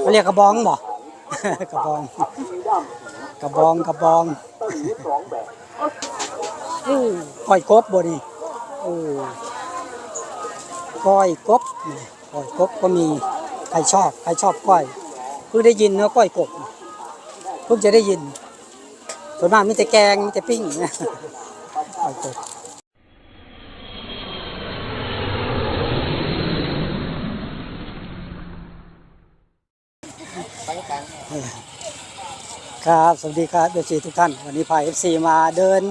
เขาเรียกกระบองบ่ กระบอง กระบองกระบองก้อยกบบ่นี่อู้ก้อยกบก้อยกบก็มีใครชอบใครชอบก้อยเพิ่งได้ยินเนาะก้อยกบเพิ่งจะได้ยินส่วนมากมีแต่แกงมีแต่ปิ้งนะก้อยกบ ครับ สวัสดีครับเอฟซีทุกท่าน วันนี้พาเอฟซีมาเดิน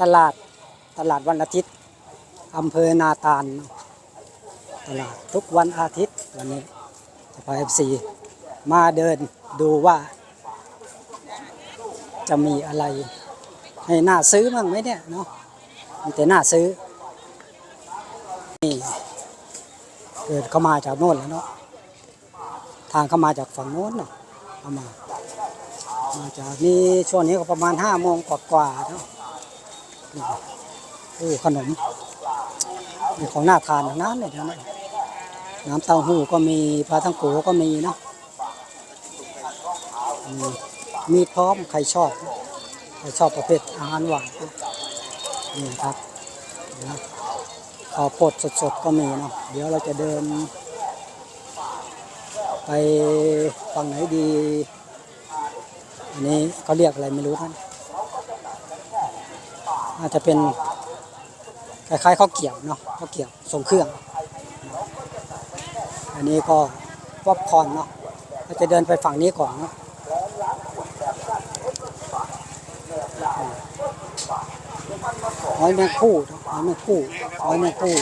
ตลาดตลาดวันอาทิตย์อำเภอนาตาลตลาดทุกวันอาทิตย์วันนี้จะพาเอฟซีมาเดินดูว่า จะมีอะไร ให้น่าซื้อบ้างไหมเนี่ยเนาะมีแต่น่าซื้อนี่เกิดเข้ามาจากโน่นแล้วเนาะทางเข้ามาจากฝั่งโน้นเนาะ เข้ามา มาจากนี้ช่วงนี้ก็ประมาณห้าโมงกว่าๆเนาะโอ้ขนมมีของน่าทานทั้งนั้นเลยนะน้ำเต้าหู้ก็มีปลาทั้งโกก็มีเนาะมีมีพร้อมใครชอบใครชอบประเภทอาหารหวานนะนี่ครับนะข้าวโพดสดๆก็มีเนาะเดี๋ยวเราจะเดิน ไปฝั่งไหนดี อันนี้เขาเรียกอะไรไม่รู้ท่านอาจจะเป็นคล้ายๆข้าวเกรี๊ยวเนาะข้าวเกรี๊ยวทรงเครื่อง อันนี้ก็ป๊อปคอร์นเนาะเราจะเดินไปฝั่งนี้ก่อนเนาะหอยแมงคู่หอยแมงคู่หอยแมงคู่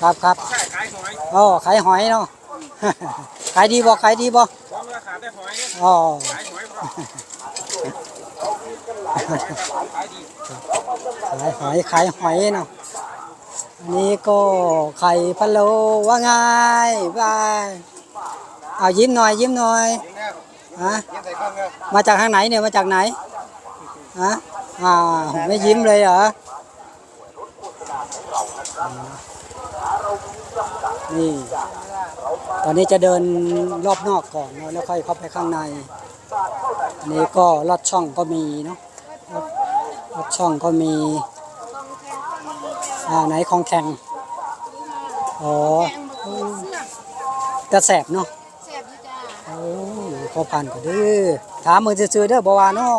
ครับครับอยอ๋อขายหอยเนาะ ขายดีบ่ขายดีบ่พร้อมราคาได้หอยเนี่ยอ๋อขายหอยพร้อมขายดีขายหอยขายหอยเนาะอันนี้ก็ไข่พะโล้ว่าไงบายเอายิ้มหน่อยยิ้มหน่อยฮะมาจากทางไหนเนี่ยมาจากไหนฮะอ่าไม่ยิ้มเลยเหรอ นี่ ตอนนี้จะเดินรอบนอกก่อนเนอะแล้วค่อยเข้าไปข้างใน อันนี้ก็ลอดช่องก็มีเนาะลอดช่องก็มี อ่าไหนของแข็งอ๋อจะแสบเนาะแซ่บอยู่จ้าโอ้ขอผ่านก็เด้อถามมือซื่อเด้อบ่ว่าเนาะ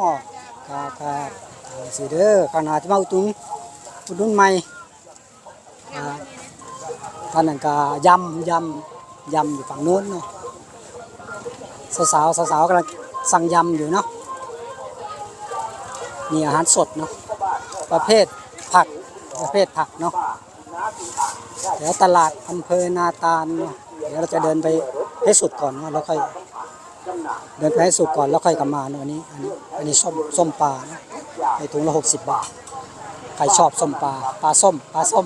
ครับครับซื่อเด้อขนาดจะมาอุดหนุนอุดหนุนใหม่อ่า ท่านนั้นก็ยำยำยำอยู่ฝั่งโน้นเนาะสาวๆสาวๆกำลังสั่งยำอยู่เนาะมีอาหารสดเนาะประเภทผักประเภทผักเนาะเดี๋ยวตลาดอำเภอนาตาลเนาะเดี๋ยวเราจะเดินไปให้สุดก่อนเนาะแล้วค่อยเดินไปให้สุดก่อนแล้วค่อยกลับมาเนอะอันนี้อันนี้อันนี้ส้มส้มปลานะในถุงละหกสิบบาทใครชอบส้มปลาปลาส้มปลาส้ม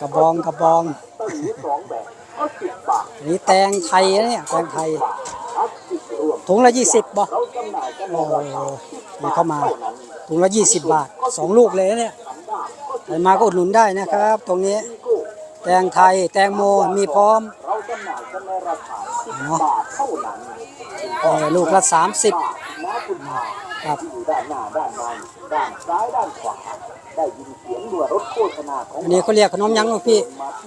กระบองกระบองอันนี้แตงไทยนะเนี่ยแตงไทย ถุงละยี่สิบบ่โอ้มีเข้ามา ถุงละยี่สิบบาทสองลูกเลยนะเนี่ยใครมาก็อุดหนุนได้นะครับ ตรงนี้ แตงไทยแตงโมมีพร้อมเนาะเออลูกละสามสิบครับ อันนี้เขาเรียกขนมยังลูกพี่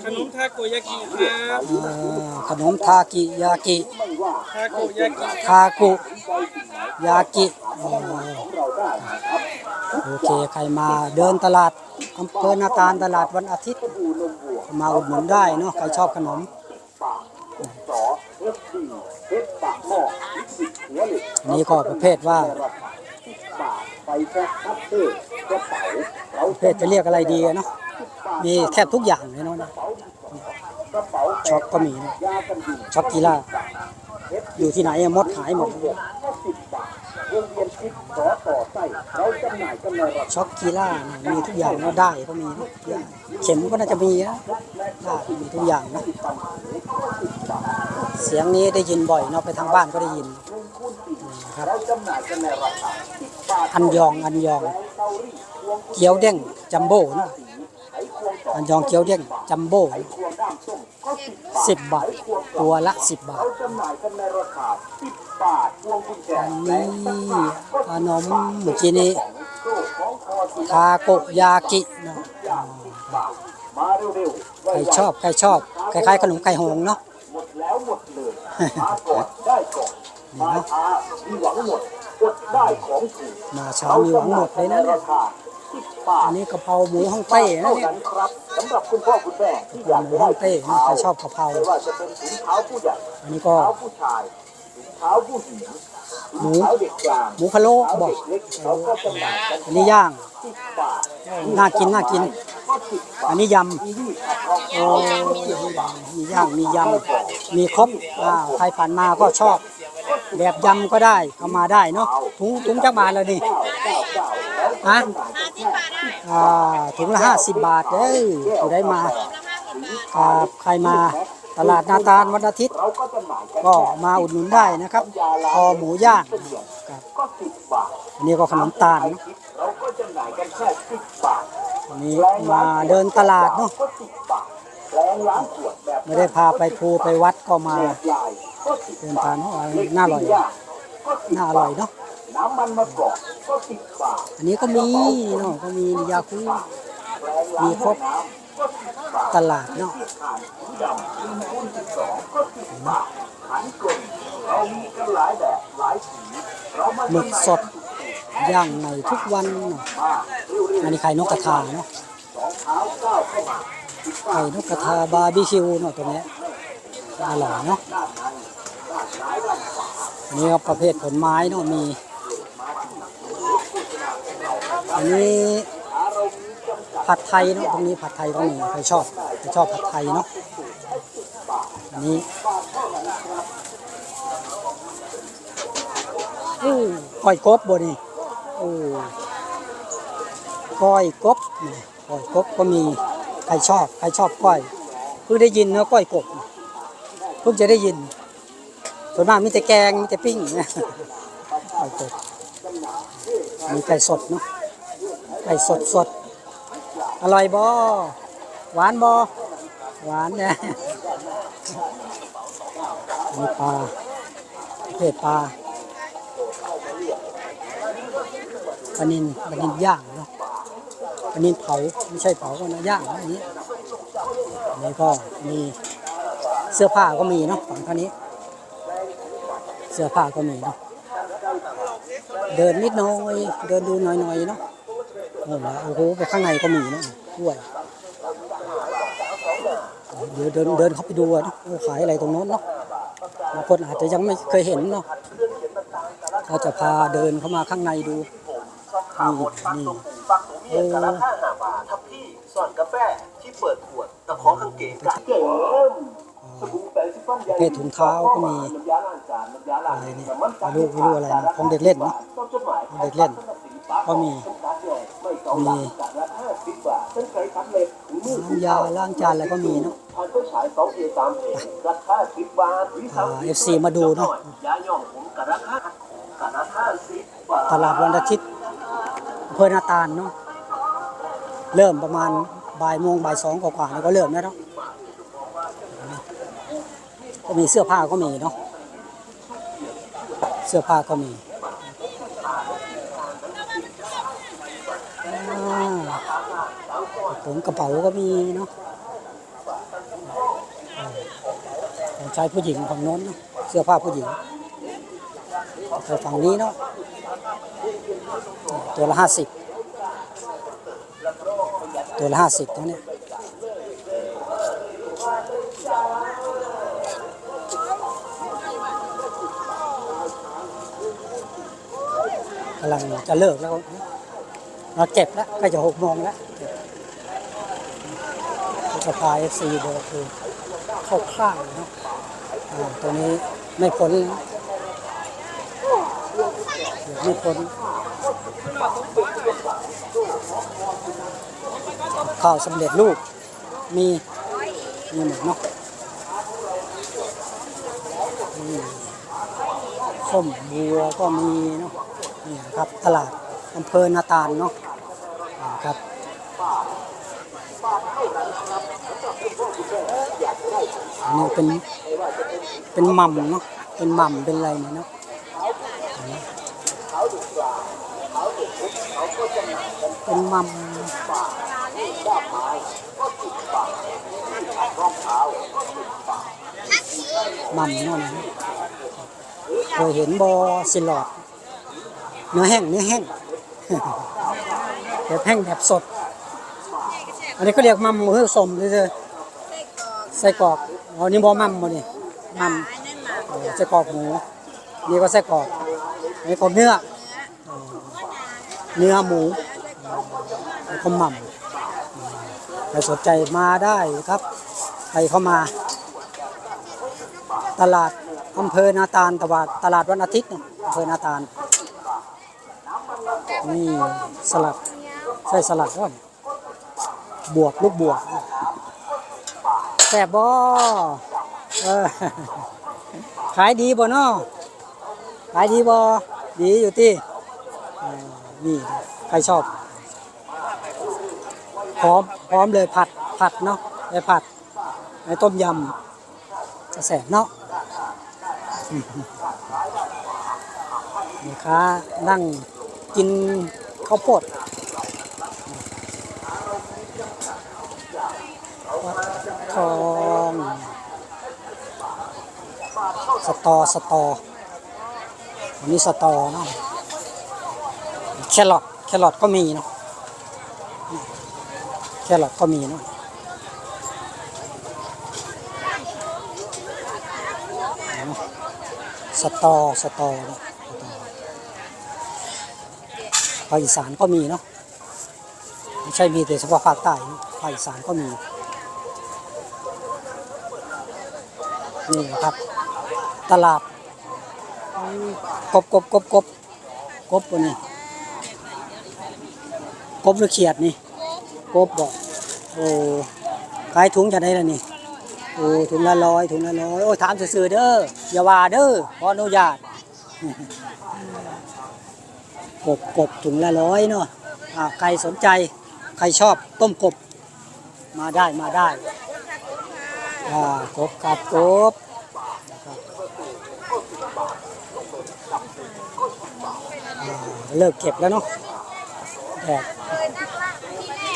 ขนมทาโกยากิครับเอ่อขนมทากิยากิทาโกยากิทากุยากิอ๋อโอเคใครมาเดินตลาดอำเภอนาตาลตลาดวันอาทิตย์ มาอุดหนุนได้เนาะใครชอบขนมอันนี้ก็ประเภทว่าประเภทจะเรียกอะไรดีอะเนาะ มีแทบทุกอย่างเลยเนาะช็อกก็มีนะช็อกกีฬาอยู่ที่ไหนมดหายหมดก็สิบบาทวงเวียนคิดช็อกกีล่าเนี่ยมีทุกอย่างเนาะได้ก็มีนะเข็มก็น่าจะมีนะได้มีทุกอย่างนะเสียงนี้ได้ยินบ่อยเนาะไปทางบ้านก็ได้ยินครับอันยองอันยอง เกี๊ยวเด้งจัมโบ้เนาะ อันยองเกี๊ยวเด้งจัมโบ้สิบบาท ตัวละสิบบาทจำหน่ายกันนราคาสิบบาทพวงกุญแจอันนี้ขนมเมื่อกี้นี้ทาโกยากินะใครชอบใครชอบคล้ายๆขนมไข่หงเนาะหมดแล้วหมดเลยมาก่อนได้ก่อนมาช้ามีหวังหมดอดได้ของถูกมาเช้ามีหวังหมดเลยนะเนี่ย สิบบาทอันนี้กะเพราหมูฮ่องเต้นะเท่าเนี่ยนั้นครับสำหรับคุณพ่อคุณแม่ที่อยากหมูจะฮ่ได้องเต้นะใครชอบกะเพราไม่ว่าจะเป็นถุงเท้าผู้ใหญ่อันนี้ก็ เท้าผู้ชายถุงเท้าผู้หญิงหมู ถุงเท้าเด็กกลางหมูพะโล้เท้าบอกเด็กเล็กเขาก็จำหน่ายกันอันนี้ย่าง สิบบาทน่ากินน่ากิน ก็สิบบาทอันนี้ยมีนี่ขัดทองำโอ้มีย่างมียำ มีครบอ่าใครผ่านมาก็ชอบ แบบยำก็ได้เข้ามาได้เนาะถุงถุงจักบาทเลยนี่เก้าเก้าแล้วฮะ อ่าถุงละห้าสิบบาทเด้ออยู่ได้มาอ่าใครมาตลาดนาตาลวันอาทิตย์ ก็มาอุดหนุนได้นะครับคอหมูย่างครับก็สิบบาทอันนี้ก็ขนมตาลเนาะวันนี้มาเดินตลาดเนาะไม่ได้พาไปภูไปวัดก็มาเดินบาทาทงเนาะน่าอร่อยน่าอร่อยเนาะ น้ำมันมะกอกก็สิบบาทอันนี้ก็มีเนาะก็มียาคูมีครบตลาดเนาะหมึกสดย่างในทุกวันเนาะอันนี้ไข่นกกระทาเนาะไข่นกกระทาบาร์บีคิวเนาะตรงเนี้ยอร่อยเนาะอันนี้ก็ประเภทผลไม้เนาะมี นนี้ผัดไทยเนาะตรงนี้ผัดไทยก็มีใครชอบใครชอบผัดไทยเนาะอันนี้อู้ก้อยกบบ่นี่อู้ก้อยกบก้อยกบก็มีใครชอบใครชอบก้อยเพิ่งได้ยินเนาะก้อยกบเพิ่งจะได้ยินส่วนมากมีแต่แกงมีแต่ปิ้งนะก้อยกบมีไก่สดเนาะ ไก่สดสดอร่อยบอหวานบอหวานเนี่ยมีปลาประเภทปลาปลานินปลานินย่างเนาะปลานินเผาไม่ใช่เผาก็นะย่างนะอันนี้อันนี้ก็มีเสื้อผ้าก็มีเนาะฝั่งท่านี้ เสื้อผ้าก็มีเนาะเดินนิดหน้อย เดินดูหน่อยๆเนาะ โอ้โหโอ้โหไปข้างในก็มีนะด้วยเดี๋ยวเดินเดินเข้าไปดูอะเนาะขายอะไรตรงโน้นเนาะบางคนอาจจะยังไม่เคยเห็นเนาะเราจะพาเดินเข้ามาข้างในดูนี่นี่โอ้กระทะหาบาทับพี่ส่วนกาแฟที่เปิดขวดตะขอข้างเกงเก๋สบู่แปรงสีฟันใหญ่ประเภทถุงเท้าก็มีอะไรนี่ยไม่รู้ไม่รู้อะไรนะของเด็กเล่นนะของเด็กเล่นก็มี มีน้ำยาล้างจานอะไรก็มีเนาะผ่านไปฉายสองเอสามเอราคาสิบบาทหรือสามเอฟซีมาดูเนาะยาย่องผมกระราคากระราคาสิบบาทตลาดวันอาทิตย์อำเภอนาตาลเนาะเริ่มประมาณบ่ายโมงบ่ายสองกว่าๆแล้วก็เริ่มแล้วเนาะก็มีเสื้อผ้าก็มีเนาะเสื้อผ้าก็มีอ่า ผมกระเป๋าก็มีเนาะของชายผู้หญิงฝั่งโน้นเนาะเสื้อผ้าผู้หญิงแต่ฝั่งนี้เนาะตัวละห้าสิบตัวละห้าสิบตัวเนี้ยกำลังจะเลิกแล้วเราเก็บแล้วก็จะหกโมงแล้ว เก็บจะพาเอฟซีเดคือเข้าข้างเนาะตัวนี้ไม่พ้นไม่พ้นข้าวสำเร็จรูปมีมีหมดเนาะนี่ส้มบัวก็มีเนาะนี่ครับตลาดอำเภอนาตาลเนาะครับ อันนี้เป็นเป็นหม่ำเนาะเป็นหม่ำเป็นอะไรเนี่ยเนาะเป็นม่ำหม่ำเนาะนะเคยเห็นบอสิลอด เนื้อแห้งเนื้อแห้งแบบแห้งแบบสด อันนี้ก็เรียกม่ำมือสมเลยเด้อไส้กรอก อ๋อนี่บ่มัมบ่นี่มัมเออไส้กรอกหมูนี่ก็ไส้กรอกอันนี้ก็เนื้อเนื้อหมูแล้วก็มั่มใครสนใจมาได้ครับใครเข้ามา ตลาดอำเภอนาตาลตลาดตลาดวันอาทิตย์อะอำเภอนาตาลนี่สลัดใส่สลัดก่อนบวกลูกบวก แซ่บบ่เออขายดีบ่เนาะขายดีบ่ดีอยู่ที่นี่ใครชอบพร้อมพร้อมเลยผัดผัดเนาะไปผัดในต้มยำจะแสบเนาะนี่ค้านั่งกินข้าวโพด ทอง สตอ สตออันนี้สตอเนาะแครอทแครอทก็มีเนาะแครอทก็มีเนาะสตอ สตอเนาะภาคอีสานก็มีเนาะไม่ใช่มีแต่เฉพาะภาคใต้ภาคอีสานก็มี นี่ครับ ตลาดกบกบกบกบกบตัวนี้กบหรือเขียดนี่กบบอกโอ้ขายถุงจะได้ละนี่โอ้ถุงละร้อยถุงละร้อยโอ้ถามซื่อเด้ออย่าว่าเด้อขออนุญาตกบกบถุงละร้อยเนาะอ่าใครสนใจ ใครชอบต้มกบ มาได้มาได้อ่ากบกับกบอ่า เลิกเก็บแล้วเนาะแดด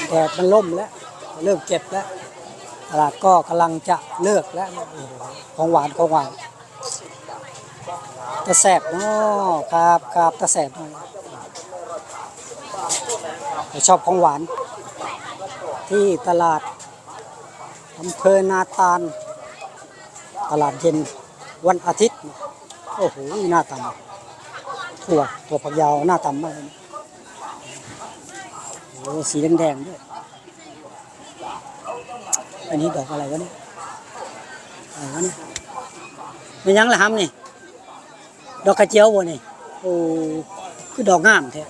แดดมันล่มแล้ว เลิกเก็บแล้วตลาดก็กำลังจะเลิกแล้วของหวานของหวานตะแสบเนาะครับครับตะแสบเนาะผมชอบของหวาน ที่ตลาดอำเภอนาตาล ตลาดเย็นวันอาทิตย์ โอ้โหหน้าตำ ถั่วถั่วผักยาวหน้าตำมากเลยโอ้สีแดงๆด้วย อันนี้ดอกอะไรวะเนี่ย อะไรวะเนี่ยเป็นยังละฮัมนี่ ดอกกระเจียวบ่นี่ โอ้คือดอกงามแท้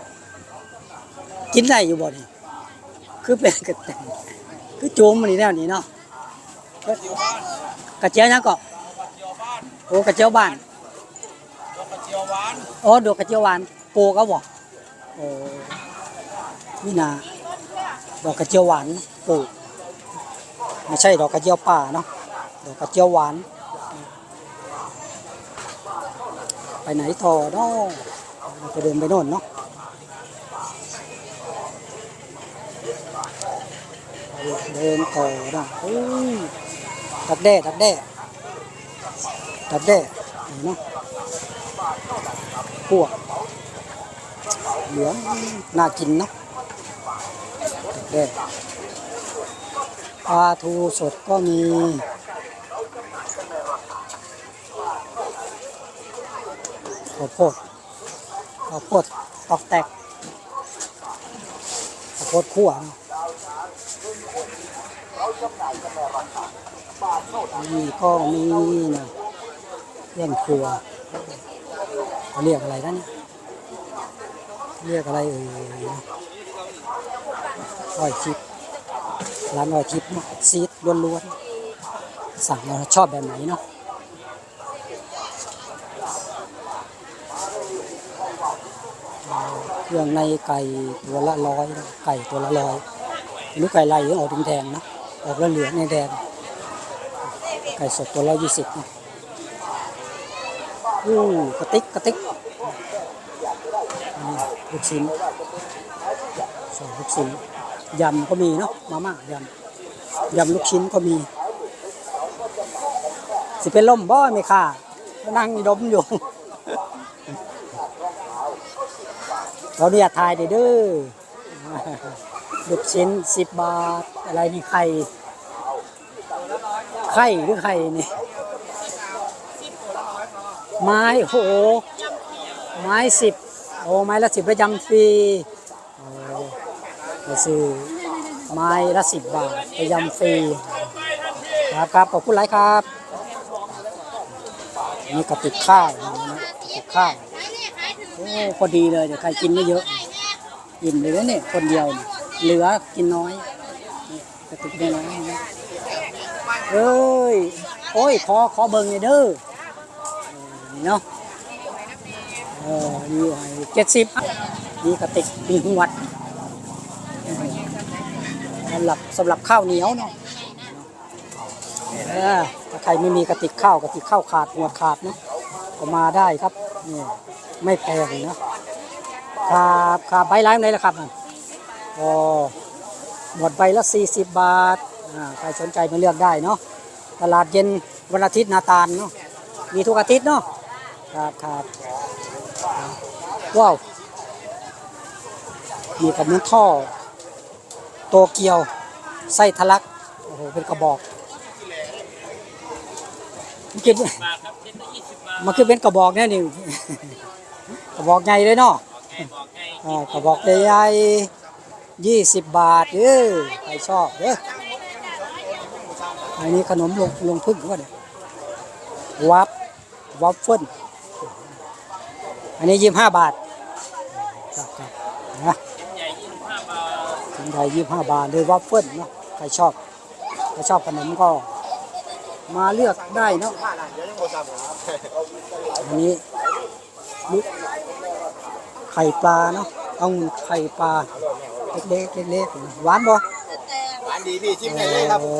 กินได้อยู่บ่นี่ คือเป็นกระแตงคือโจมมันนี่แล้วนี่เนาะกระเจียวยังก็โอ้กระเจียวบ้าน ดอกกระเจียวหวาน อ๋อดอกกระเจียวหวานปก็บ่โอ้นี่นาดอกกระเจียวหวานปลูกไม่ใช่ดอกกระเจียวป่าเนาะดอกกระเจียวหวาน ไปไหนต่อเนาะเราจะเดินไปโน่นเนาะเดินต่อนะโอ้ดักแด้ดักแด้ดักแด้เห็นไหม พวเหลืองน่ากินนาะดักแด้ปลาทูสดก็มีข้าวโพดข้าวโพดตอกแตกข้าวโพดคั่วนี่ก็มีนะเครื่องครัว เรียกอะไรนะเนี่ยเรียกอะไรเอ่ยอ้อยทิพย์ร้านอ้อยทิพย์เนาะซีดล้วนๆสั่งเราชอบแบบไหนเนาะเครื่องในไก่ตัวละร้อยไก่ตัวละร้อยอันนี้ไก่ลายออกแดงๆนะออกแล้วเหลืองแดงไก่สดตัวละยี่สิบนะ อู้กระติกกระติกลูกชิ้นสองลูกชิ้นยำก็มีเนาะมาม่ายำยำลูกชิ้นก็มี สิเป็นล่มบ่ไหมค่ะนั่งดมอยู่เราเนี่ยถ่ายเด้อเด้อลูกชิ้นสิบบาท อะไรนี่ไข่ ไข่หรือไข่นี่ ไม้โห ไม้สิบโอ้ไม้ละสิบประจำฟรีโอ้ไปซื้อไม้ละสิบบาทประจำฟรีครับครับขอบคุณหลายครับนี่กระติกข้าวนะกระติกข้าวโอ้พอดีเลยเดี๋ยวใครกินไม่เยอะกินเลยนะเนี่ยคนเดียวเหลือกินน้อยกระติกน้อยเอ้ยโอ้ยขอขอเบิ่งหน่อยเด้อ นี่เนาะเออนี่เจ็ดสิบนี่กระติกปีหวดสำหรับสำหรับข้าวเหนียวเนาะเออถ้าใครไม่มีกระติกข้าวกระติกข้าวขาดหัวดขาดเนาะก็มาได้ครับนี่ไม่แพงเนาะครับครับใบร้านไหนล่ะครับอ๋อหมดใบละ 40 บาทอ่าใครสนใจมาเลือกได้เนาะตลาดเย็นวันอาทิตย์นาตาลเนาะมีทุกอาทิตย์เนาะ ครับครับว้าวมีกับเนื้อท่อ โตเกียว ไส้ทะลัก โอ้โห เป็นกระบอกมันกินบาทครับชิ้นละยี่สิบบาทมันคือเป็นกระบอกแน่นี่กระบอกใหญ่เลยเนาะกระบอกใหญ่ยี่สิบบาทเออใครชอบเด้ออันนี้ขนมลงลงพึ่งวะเนี่ยวับวัฟเฟิล อันนี้ยี่สิบห้าบาทครับครับนะใหญ่ยี่สิบห้าบาทถึงใดยี่สิบห้าบาทเลยวัฟเฟิลเนาะใครชอบใครชอบขนมก็ มาเลือกได้เนาะอันนี้ลูกไข่ปลาเนาะเอาไข่ปลาเล็กๆเล็กๆหวานบ่หวานดีพี่ชิมได้เลยครับโอ้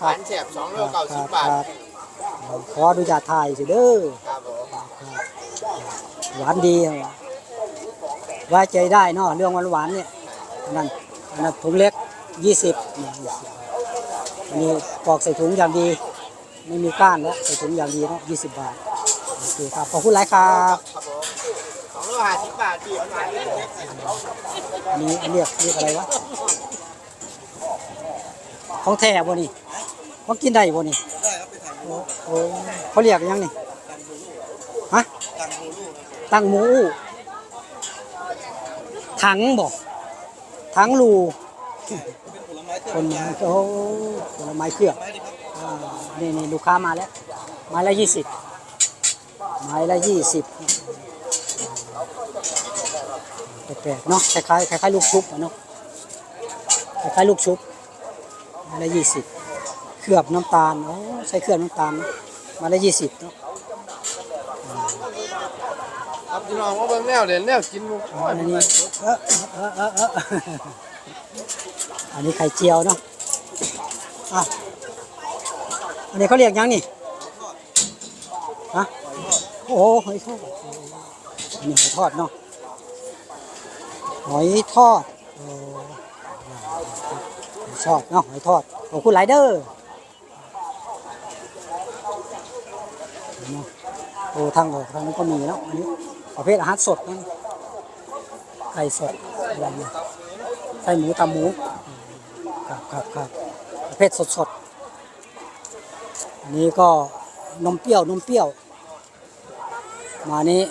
หครัวาบนแสบสองโลเก้าสิบบาทครับขอดูจากถ่ายสิเด้อครับผม หวานดีไว้ใจได้เนาะเรื่องหวานๆเนี่ยอันนั่นอันนั้นถุงเล็กยี่สิบอันนี้ปอกใส่ถุงอย่างดี ไม่มีก้านแล้วใส่ถุงอย่างดีเนาะยี่สิบบาทโอเคครับขอบคุณหลายครับครับผมสองโลห้าสิบบาทพี่หวานๆเลยอันนี้อันเรียกเรียกอะไรวะของแท้บ่นี่ของกินได้บ่นี่ได้ครับไปถ่ายโอ้โอ้เขาเรียกยังนี่ฮะ ตั้งหมูทั้งหมู ถังบ่ถังรูเป็นผลไม้คนโอ้ผลไม้เครือบอ่านี่นี่ลูกค้ามาแล้วไม้ละยี่สิบไม้ละยี่สิบแปลกๆเนาะคล้ายๆคล้ายๆลูกชุบเนาะคล้ายๆลูกชุบไม้ละยี่สิบเคลือบน้ำตาลโอ้ใส่เคลือบน้ำตาลไม้ละยี่สิบเนาะ ครับ พี่น้องว่าเบิ่งแนวเด่นแนวกินมุกอ๋ออันนี้เออเออเออเอออันนี้ไข่เจียวเนาะอะอันนี้เขาเรียกยังนี่ฮะโอ้โหหอยทอดอันนี้หอยทอดเนาะหอยทอดโอ้ชอบเนาะหอยทอดขอบคุณหลเดอเนาะโอ้ทางออกทางนี้ก็มีเนาะอันนี้ ประเภทอาหารสดนั่นไก่สดอะไรเนี่ยไส้หมูตำหมูครับครับครับประเภทสดสดๆอันนี้ก็นมเปรี้ยวนมเปรี้ยว มานี้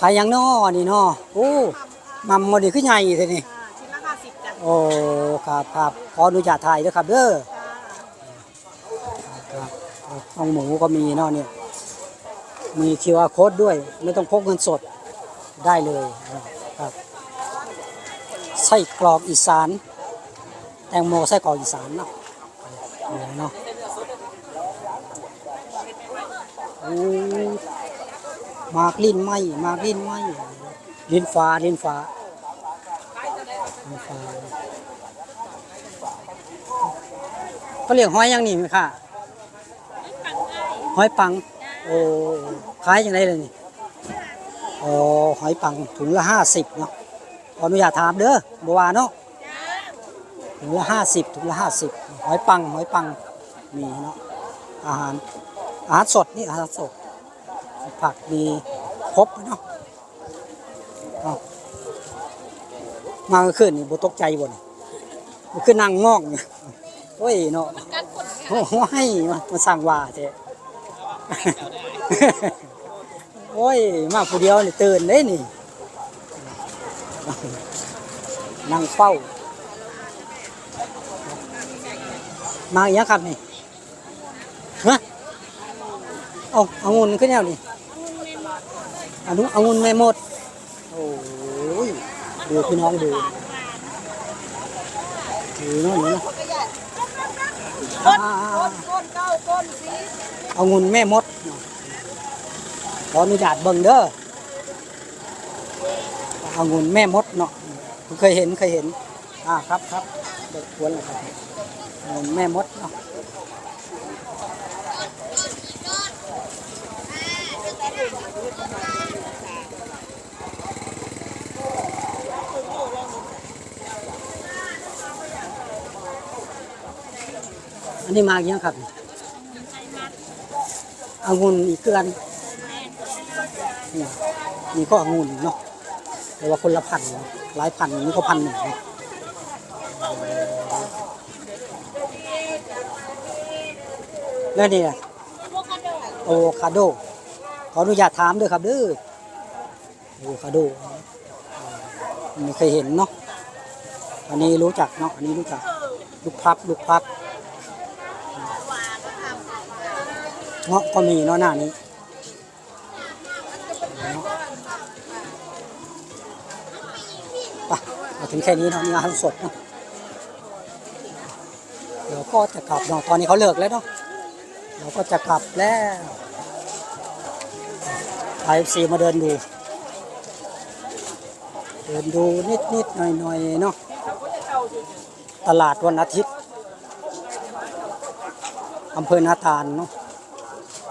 ขายหยังน้อนี่น้อโอ้มัมมันนี่คือใหญ่ทีนี่ชิ้นละห้าสิบจ้ะโอ้ครับครับขออนุญาตถ่ายด้วยครับเด้อครับน้องหมูก็มีเนาะเนี่ย มี QR code ด้วย ไม่ต้องพกเงินสดได้เลยครับไส้กรอกอีสาน แตงโมไส้กรอกอีสานเนาะเนาะมากลิ้นไหมมากลิ้นไหมลิ้นฟ้าลิ้นฟ้าลิ้นฟ้าเขาเรียกหอยยังนี่ไหมค่ะหอยปัง โอ้ขายยังไงเลยนี่อ๋อหอยปังถุงละห้าสิบเนาะขออนุญาตถามเด้อบัวาเนาะถุงละห้าสิบถุงละห้าสิบหอยปังหอยปังมีเนาะอาหารอาหารสดนี่อาหารสดผักมีครบเนาะเอามาเมื่อคืนนี่บุตกใจบ่นมันคือนั่งงอกเนี่ยโอ้ยเนาะโอ้โหให้มามาสั่งว่าเจ๊ โอ้ย มาผู้เดียวนี่ตื่นเลยนี่ นั่งเฝ้า มาอีกยังครับนี่ฮะเอาเอางุนขึ้นแนวนี่อันนู้เอางุนไม่หมด โอ้ยดูพี่น้องดูดูเนาะนี่เนาะอ่าๆ เอางุนแม่มดขออนุญาตเบิ่งเด้อเอางุนแม่มดเนาะเคยเห็นเคยเห็น อ่าครับครับเด็กควรเลยครับงุนแม่มดเนาะอันนี้มาอย่างครับ อางุนอีกเกลือนนี่นี่ก็องุ่นเนาะแต่ว่าคนละพันหลายพันนี่ก็พันหนึ่งเนาะแล้วนี่อะโอคาโดขออนุญาตถามด้วยครับเด้อโอคาโดไม่เคยเห็นเนาะอันนี้รู้จักเนาะอันนี้รู้จักลูกพับลูกพับ เงาะก็มีเนาะหน้านี้ไปมาถึงแค่นี้เนาะมีอาหารสดเนาะเดี๋ยวก็จะกลับเนาะตอนนี้เขาเลิกแล้วเนาะเดี๋ยวก็จะกลับแล้วไอซีมาเดินดู เดินดูนิดนิดหน่อยหน่อยเนาะตลาดวันอาทิตย์อำเภอนาตาลเนาะ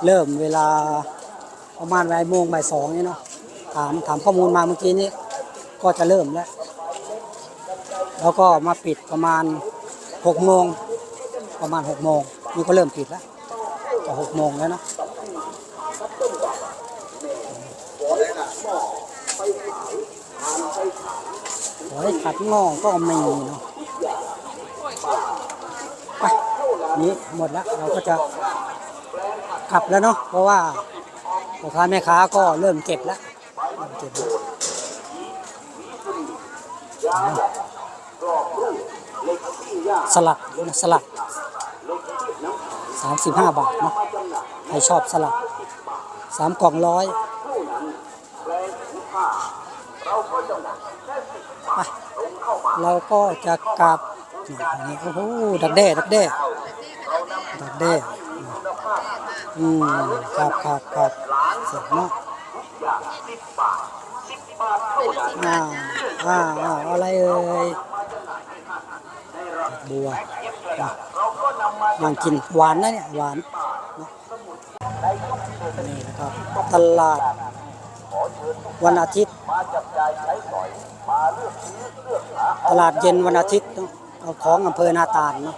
เริ่มเวลาประมาณบ่ายโมงบ่ายสองเนี่เนาะถามถามข้อมูลมาเมื่อกี้นี้ก็จะเริ่มแล้ว แล้วก็มาปิดประมาณหกโมงประมาณหกโมงนี่ก็เริ่มปิดแล้วจะหกโมงแล้วเนาะโอ้ยขัดงอก็ไมีเนาะไปนี่หมดแล้วเราก็จะ กลับแล้วเนาะเพราะว่าพ่อค้าแม่ค้าก็เริ่มเก็บแล้วเก็บแล้วสลัดสลัดสามสิบห้าบาทเนาะใครชอบสลัดสามกล่องร้อยเราก็จะกลับนี่โอ้โหดักแด้ดักแด้ดักแด้ อืมครับครับครับเสร็จเนาะอ่าอ่าอ่าอะไรเอ่ยบัวนะยังกินหวานนะเนี่ยหวานนี่นะครับตลาด วันอาทิตย์ตลาดเย็นวันอาทิตย์เนาะเอาของอำเภอนาตาลเนาะ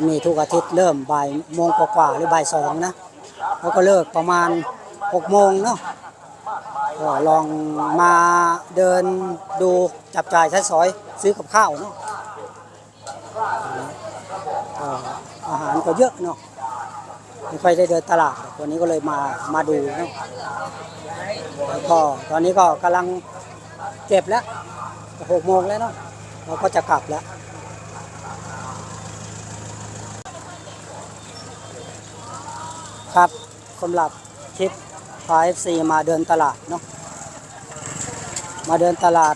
จะมีทุกอาทิตย์เริ่มบ่ายโมงกว่าหรือบ่ายสองนะแล้วก็เลิกประมาณหกโมงเนาะก็ลองมาเดินดูจับจ่ายใช้สอยซื้อกับข้าวเนาะอาหารก็เยอะเนาะไม่ค่อยได้เดินตลาดวันนี้ก็เลยมามาดูเนาะแล้วก็ตอนนี้ก็กำลังเก็บแล้วหกโมงแล้วเนาะเราก็จะกลับแล้ว ครับสำหรับคลิปพา FC มาเดินตลาดเนาะมาเดินตลาด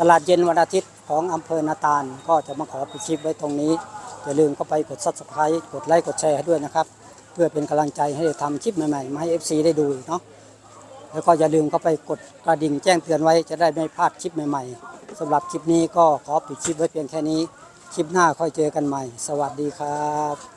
ตลาดเย็นวันอาทิตย์ของอำเภอนาตาล ก็จะมาขอปิดคลิปไว้ตรงนี้ อย่าลืมเข้าไปกด subscribe กดไลค์กดแชร์ให้ด้วยนะครับ เพื่อเป็นกำลังใจให้ทำคลิปใหม่ๆมาให้ FC ได้ดูเนาะแล้วก็อย่าลืมเข้าไปกดกระดิ่งแจ้งเตือนไว้จะได้ไม่พลาดคลิปใหม่ๆสำหรับคลิปนี้ก็ขอปิดคลิปไว้เพียงแค่นี้คลิปหน้าค่อยเจอกันใหม่ สวัสดีครับ